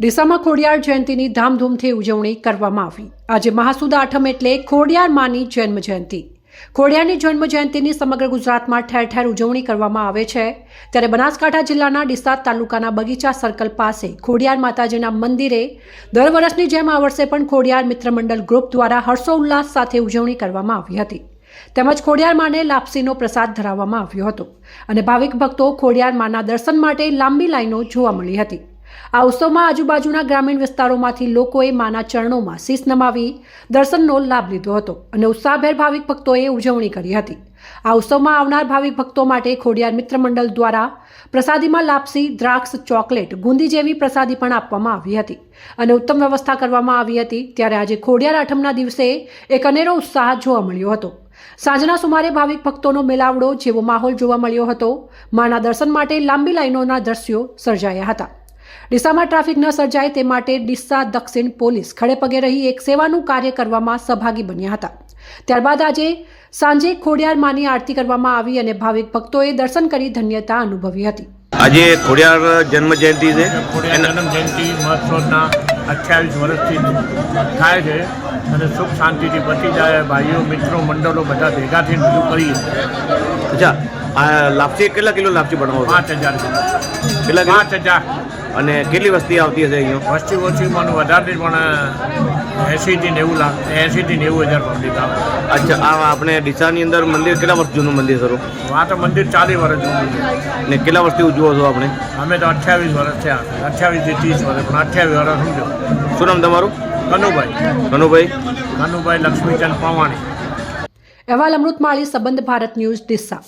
ડીસામાં ખોડિયાર જયંતિની ધામધૂમથી ઉજવણી કરવામાં આવી. આજે મહાસુદ આઠમ એટલે ખોડિયાર માની જન્મ જયંતિ ખોડિયારની જન્મ જયંતિની સમગ્ર ગુજરાતમાં ઠેર ઠેર ઉજવણી કરવામાં આવે છે. ત્યારે બનાસકાંઠા જિલ્લાના ડીસા તાલુકાના બગીચા સર્કલ પાસે ખોડિયાર માતાજીના મંદિરે દર વર્ષની જેમ આ વર્ષે પણ ખોડિયાર મિત્ર મંડળ ગ્રુપ દ્વારા હર્ષોલ્લાસ સાથે ઉજવણી કરવામાં આવી હતી. તેમજ ખોડિયાર માને લાપસીનો પ્રસાદ ધરાવવામાં આવ્યો હતો અને ભાવિક ભક્તો ખોડિયાર માના દર્શન માટે લાંબી લાઈનો જોવા મળી હતી. આ ઉત્સવમાં આજુબાજુના ગ્રામીણ વિસ્તારોમાંથી લોકોએ માના ચરણોમાં શીશ નમાવી દર્શનનો લાભ લીધો હતો અને ઉત્સાહભેર ભાવિક ભક્તોએ ઉજવણી કરી હતી. આ ઉત્સવમાં આવનાર ભાવિક ભક્તો માટે ખોડિયાર મિત્ર મંડળ દ્વારા પ્રસાદીમાં લાપસી, દ્રાક્ષ, ચોકલેટ, ગુંદી જેવી પ્રસાદી પણ આપવામાં આવી હતી અને ઉત્તમ વ્યવસ્થા કરવામાં આવી હતી. ત્યારે આજે ખોડિયાર આઠમના દિવસે એક અનેરો ઉત્સાહ જોવા મળ્યો હતો. સાંજના સુમારે ભાવિક ભક્તોનો મેલાવડો જેવો માહોલ જોવા મળ્યો હતો. માના દર્શન માટે લાંબી લાઈનોના દ્રશ્યો સર્જાયા હતા. ડીસામાં ટ્રાફિક ન સર્જાય તે માટે ડીસા દક્ષિણ પોલીસ ખડે પગે રહી એક સેવાનું કાર્ય કરવામાં સહભાગી બન્યા હતા. ત્યારબાદ આજે સાંજે ખોડિયાર માની આરતી કરવામાં આવી અને ભાવિક ભક્તોએ દર્શન કરી ધન્યતા અનુભવી હતી. આજે ખોડિયાર જન્મ જયંતિ છે ખોડિયાર જન્મ જયંતિ મહોત્સવના અઠ્યાવીસ વર્ષથી થાય છે અને સુખ શાંતિથી બચી જાય. ભાઈઓ મિત્રો મંડળો બધા ભેગા થઈને બધું કરીએ. અચ્છા લાપસી કેટલા કિલો લાપસી બનાવો પાંચ હજાર કેટલા પાંચ હજાર. અને કેટલી વસ્તી આવતી હશે અહીંયા? વસ્તી ઓછી પણ વધારે પણ એંશીથી નેવું લાખ એંશીથી નેવું હજાર પબ્લિક આવે. અચ્છા આ આપણે ડીસાની અંદર મંદિર કેટલા વર્ષ જૂનું મંદિર સર આ તો મંદિર ચાલીસ વર્ષ જૂનું છે. ને કેટલા વર્ષથી ઉજવો છો આપણે? અમે તો અઠ્યાવીસ વર્ષ થયા અઠ્યાવીસથી ત્રીસ વર્ષ પણ અઠ્યાવીસ વર્ષ સમજો શું નામ તમારું? કનુભાઈ. કનુભાઈ? કનુભાઈ લક્ષ્મીચંદ પવાણી. અહેવાલ અમૃતમાળી સંબંધ ભારત ન્યૂઝ ડીસા.